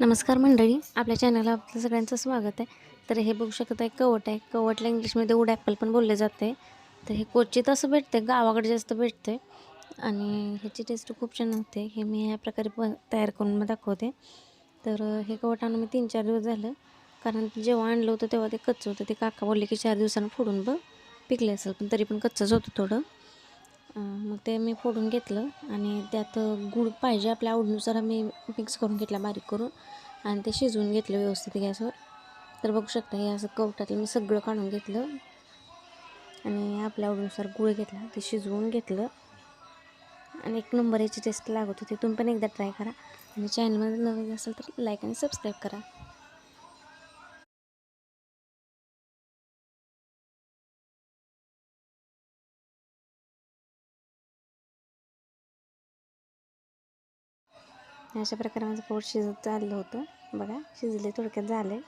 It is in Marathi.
नमस्कार मंडळी आपल्या चॅनलला आपलं सगळ्यांचं स्वागत आहे. तर हे बघू शकत आहे कवट आहे. कवटला इंग्लिशमध्ये उड ॲपल पण बोलले जाते. तर हे क्वचित असं भेटते गावाकडे जास्त भेटते आणि ह्याची टेस्ट खूप छान होते. हे मी ह्या प्रकारे प तयार करून मग दाखवते. तर हे कवट आणून मी तीन चार दिवस झालं. कारण जेव्हा आणलं होतं तेव्हा ते कच्चं होतं. ते काका बोलले की चार दिवसानं फोडून बघ. पिकले असेल पण तरी पण कच्चंच होतं थोडं. मग ते मी फोडून घेतलं आणि त्यात गूळ पाहिजे आपल्या आवडीनुसार आम्ही मिक्स करून घेतला बारीक करून आणि ते शिजवून घेतलं व्यवस्थित गॅसवर. तर बघू शकता हे असं कवटातलं मी सगळं काढून घेतलं आणि आपल्या आवडीनुसार गूळ घेतला ते शिजवून घेतलं. आणि एक नंबर याची टेस्ट लागत होती तुम्ही पण एकदा ट्राय करा. आणि चॅनलमध्ये नवीन असेल तर लाईक आणि सबस्क्राईब करा. अशा प्रकारे माझं पोट शिजत चाललं होतं. बघा शिजले थोडक्यात झाले